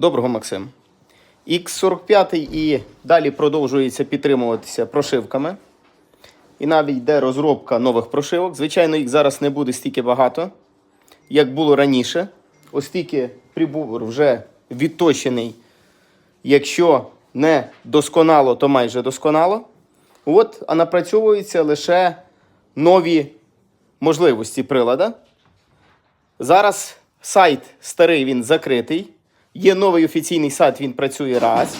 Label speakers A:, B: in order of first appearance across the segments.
A: Доброго, Максим. X45 і далі продовжується підтримуватися прошивками. І навіть йде розробка нових прошивок. Звичайно, їх зараз не буде стільки багато, як було раніше. Оскільки прибор вже відточений. Якщо не досконало, то майже досконало. От, а напрацьовуються лише нові можливості прилада. Зараз сайт старий, він закритий. Є новий офіційний сайт, він працює раз.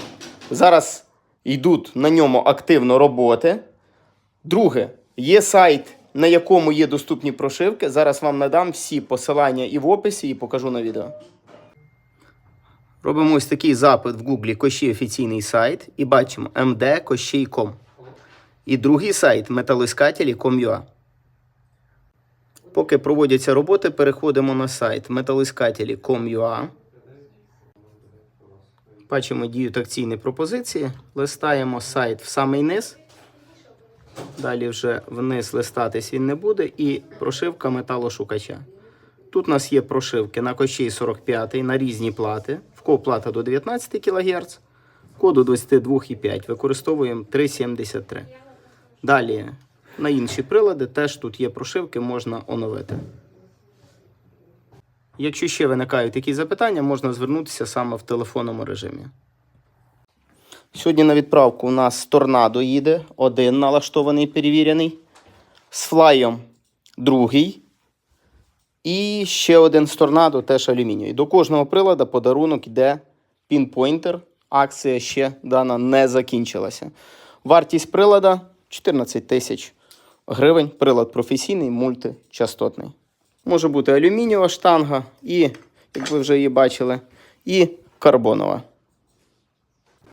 A: Зараз йдуть на ньому активно роботи. Друге, є сайт, на якому є доступні прошивки. Зараз вам надам всі посилання і в описі, і покажу на відео. Робимо ось такий запит в Гуглі Кощій офіційний сайт і бачимо mdkощій.com. І другий сайт металоіскателі.com.ua. Поки проводяться роботи, переходимо на сайт металоіскателі.com.ua. Бачимо діють акційні пропозиції. Листаємо сайт в самий низ. Далі вже вниз листатись він не буде. І прошивка металошукача. Тут у нас є прошивки на кощей 45 на різні плати. В плата до 19 кГц, коду 22,5. Використовуємо 3,73. Далі на інші прилади теж тут є прошивки, можна оновити. Якщо ще виникають якісь запитання, можна звернутися саме в телефонному режимі. Сьогодні на відправку у нас торнадо їде, один налаштований, перевірений. З флаєм другий. І ще один з торнадо, теж алюмінієвий. До кожного прилада подарунок йде пінпойнтер. Акція ще дана не закінчилася. Вартість прилада 14 тисяч гривень. Прилад професійний, мультичастотний. Може бути алюмінієва штанга, і, як ви вже її бачили, і карбонова.